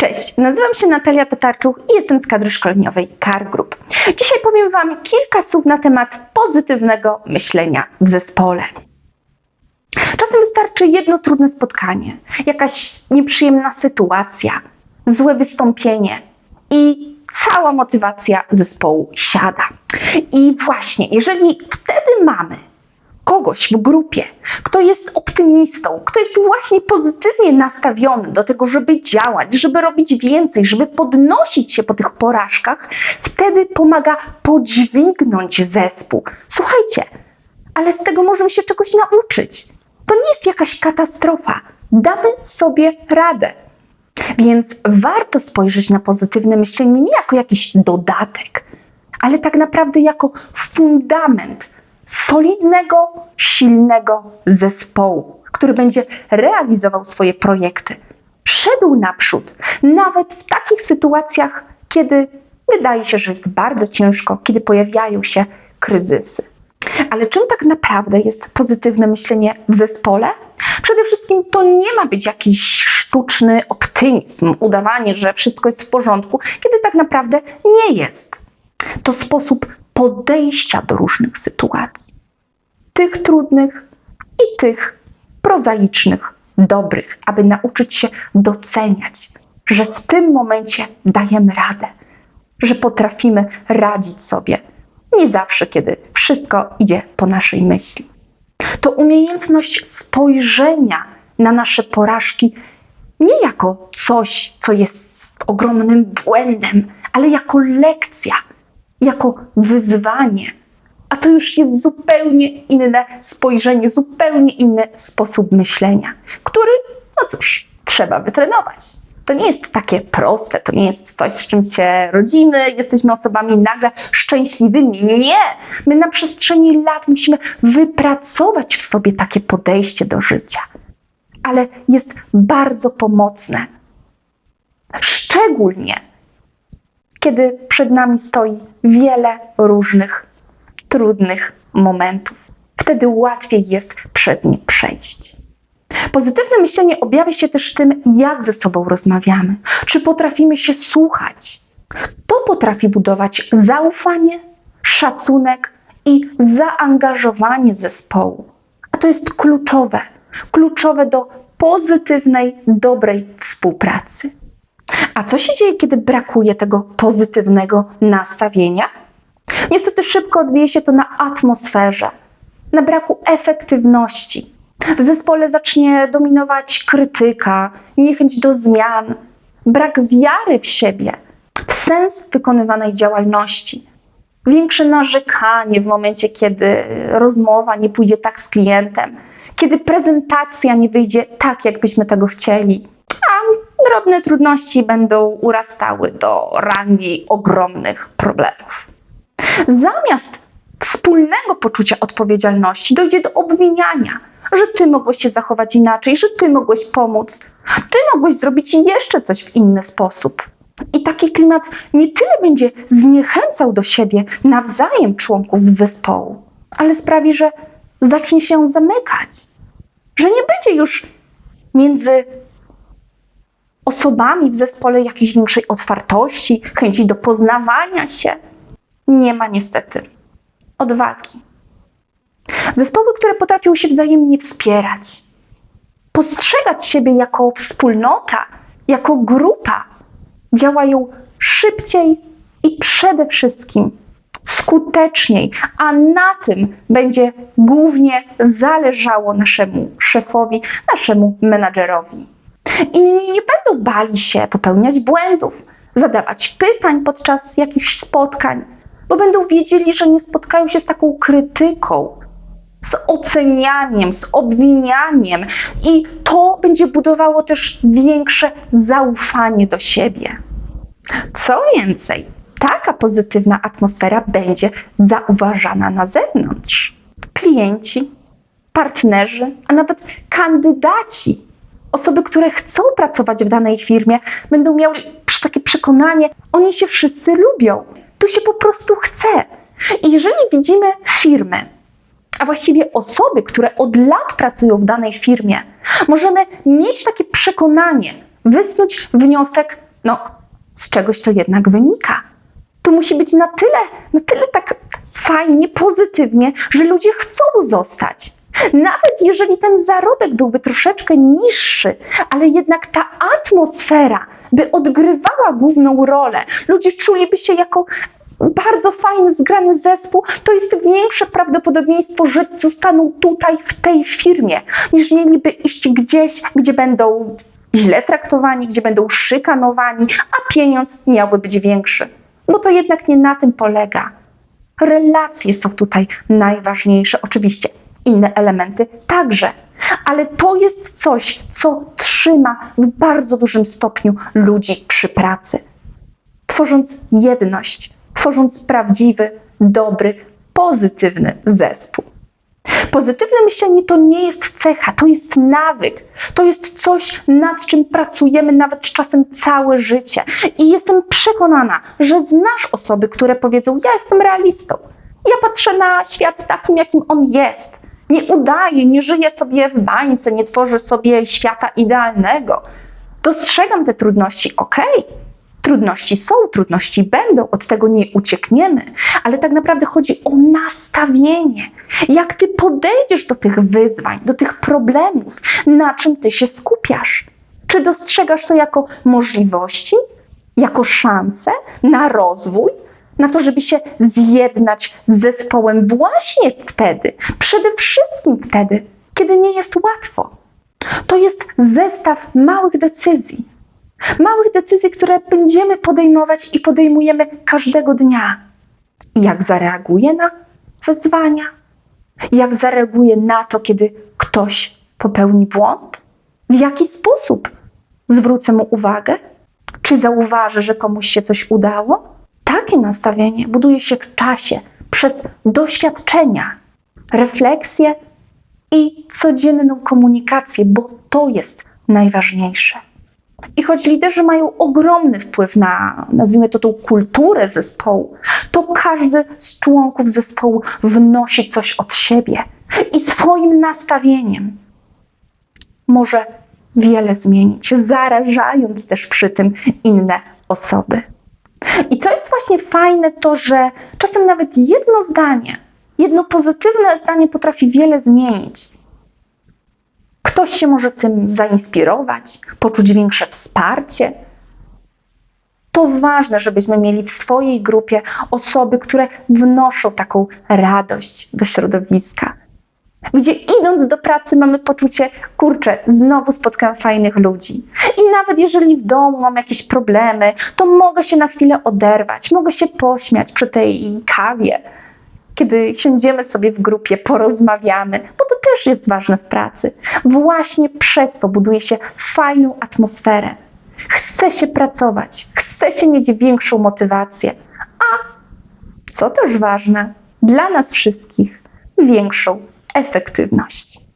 Cześć, nazywam się Natalia Tatarczuk i jestem z kadry szkoleniowej CAR Group. Dzisiaj powiem Wam kilka słów na temat pozytywnego myślenia w zespole. Czasem wystarczy jedno trudne spotkanie, jakaś nieprzyjemna sytuacja, złe wystąpienie i cała motywacja zespołu siada. I właśnie, jeżeli wtedy mamy kogoś w grupie, kto jest optymistą, kto jest właśnie pozytywnie nastawiony do tego, żeby działać, żeby robić więcej, żeby podnosić się po tych porażkach, wtedy pomaga podźwignąć zespół. Słuchajcie, ale z tego możemy się czegoś nauczyć. To nie jest jakaś katastrofa. Damy sobie radę. Więc warto spojrzeć na pozytywne myślenie nie jako jakiś dodatek, ale tak naprawdę jako fundament solidnego, silnego zespołu, który będzie realizował swoje projekty. Szedł naprzód, nawet w takich sytuacjach, kiedy wydaje się, że jest bardzo ciężko, kiedy pojawiają się kryzysy. Ale czym tak naprawdę jest pozytywne myślenie w zespole? Przede wszystkim to nie ma być jakiś sztuczny optymizm, udawanie, że wszystko jest w porządku, kiedy tak naprawdę nie jest. To sposób podejścia do różnych sytuacji. Tych trudnych i tych prozaicznych, dobrych, aby nauczyć się doceniać, że w tym momencie dajemy radę, że potrafimy radzić sobie. Nie zawsze, kiedy wszystko idzie po naszej myśli. To umiejętność spojrzenia na nasze porażki nie jako coś, co jest ogromnym błędem, ale jako lekcja jako wyzwanie. A to już jest zupełnie inne spojrzenie, zupełnie inny sposób myślenia, który, no cóż, trzeba wytrenować. To nie jest takie proste, to nie jest coś, z czym się rodzimy, jesteśmy osobami nagle szczęśliwymi. Nie! My na przestrzeni lat musimy wypracować w sobie takie podejście do życia. Ale jest bardzo pomocne. Szczególnie kiedy przed nami stoi wiele różnych trudnych momentów. Wtedy łatwiej jest przez nie przejść. Pozytywne myślenie objawia się też tym, jak ze sobą rozmawiamy, czy potrafimy się słuchać. To potrafi budować zaufanie, szacunek i zaangażowanie zespołu. A to jest kluczowe, kluczowe do pozytywnej, dobrej współpracy. A co się dzieje, kiedy brakuje tego pozytywnego nastawienia? Niestety szybko odbije się to na atmosferze, na braku efektywności. W zespole zacznie dominować krytyka, niechęć do zmian, brak wiary w siebie, w sens wykonywanej działalności. Większe narzekanie w momencie, kiedy rozmowa nie pójdzie tak z klientem, kiedy prezentacja nie wyjdzie tak, jakbyśmy tego chcieli drobne trudności będą urastały do rangi ogromnych problemów. Zamiast wspólnego poczucia odpowiedzialności dojdzie do obwiniania, że ty mogłeś się zachować inaczej, że ty mogłeś pomóc, ty mogłeś zrobić jeszcze coś w inny sposób. I taki klimat nie tyle będzie zniechęcał do siebie nawzajem członków zespołu, ale sprawi, że zacznie się zamykać, że nie będzie już między osobami w zespole jakiejś większej otwartości, chęci do poznawania się. Nie ma niestety odwagi. Zespoły, które potrafią się wzajemnie wspierać, postrzegać siebie jako wspólnota, jako grupa, działają szybciej i przede wszystkim skuteczniej, a na tym będzie głównie zależało naszemu szefowi, naszemu menadżerowi i nie będą bali się popełniać błędów, zadawać pytań podczas jakichś spotkań, bo będą wiedzieli, że nie spotkają się z taką krytyką, z ocenianiem, z obwinianiem, i to będzie budowało też większe zaufanie do siebie. Co więcej, taka pozytywna atmosfera będzie zauważana na zewnątrz. Klienci, partnerzy, a nawet kandydaci osoby, które chcą pracować w danej firmie, będą miały takie przekonanie, oni się wszyscy lubią. Tu się po prostu chce. I jeżeli widzimy firmy, a właściwie osoby, które od lat pracują w danej firmie, możemy mieć takie przekonanie, wysnuć wniosek, no, z czegoś to jednak wynika. To musi być na tyle, na tyle tak fajnie, pozytywnie, że ludzie chcą zostać. Nawet jeżeli ten zarobek byłby troszeczkę niższy, ale jednak ta atmosfera by odgrywała główną rolę, ludzie czuliby się jako bardzo fajny, zgrany zespół, to jest większe prawdopodobieństwo, że zostaną tutaj w tej firmie, niż mieliby iść gdzieś, gdzie będą źle traktowani, gdzie będą szykanowani, a pieniądz miałby być większy. Bo to jednak nie na tym polega. Relacje są tutaj najważniejsze. Oczywiście inne elementy także, ale to jest coś, co trzyma w bardzo dużym stopniu ludzi przy pracy. Tworząc jedność, tworząc prawdziwy, dobry, pozytywny zespół. Pozytywne myślenie to nie jest cecha, to jest nawyk. To jest coś, nad czym pracujemy nawet czasem całe życie. I jestem przekonana, że znasz osoby, które powiedzą: Ja jestem realistą. Ja patrzę na świat takim, jakim on jest. Nie udaję, nie żyję sobie w bańce, nie tworzę sobie świata idealnego. Dostrzegam te trudności, okej. Trudności są, trudności będą, od tego nie uciekniemy, ale tak naprawdę chodzi o nastawienie. Jak ty podejdziesz do tych wyzwań, do tych problemów, na czym ty się skupiasz? Czy dostrzegasz to jako możliwości, jako szansę na rozwój, na to, żeby się zjednać z zespołem właśnie wtedy, przede wszystkim wtedy, kiedy nie jest łatwo? To jest zestaw małych decyzji Małych decyzji, które będziemy podejmować i podejmujemy każdego dnia. Jak zareaguję na wyzwania? Jak zareaguję na to, kiedy ktoś popełni błąd? W jaki sposób zwrócę mu uwagę? Czy zauważę, że komuś się coś udało? Takie nastawienie buduje się w czasie, przez doświadczenia, refleksję i codzienną komunikację, bo to jest najważniejsze. I choć liderzy mają ogromny wpływ na, nazwijmy to, tą kulturę zespołu, to każdy z członków zespołu wnosi coś od siebie i swoim nastawieniem może wiele zmienić, zarażając też przy tym inne osoby. I co jest właśnie fajne, to że czasem nawet jedno zdanie, jedno pozytywne zdanie potrafi wiele zmienić. Ktoś się może tym zainspirować, poczuć większe wsparcie. To ważne, żebyśmy mieli w swojej grupie osoby, które wnoszą taką radość do środowiska. Gdzie idąc do pracy mamy poczucie, kurczę, znowu spotkam fajnych ludzi. I nawet jeżeli w domu mam jakieś problemy, to mogę się na chwilę oderwać, mogę się pośmiać przy tej kawie, kiedy siądziemy sobie w grupie, porozmawiamy, bo to też jest ważne w pracy. Właśnie przez to buduje się fajną atmosferę. Chce się pracować, chce się mieć większą motywację, a co też ważne, dla nas wszystkich większą efektywność.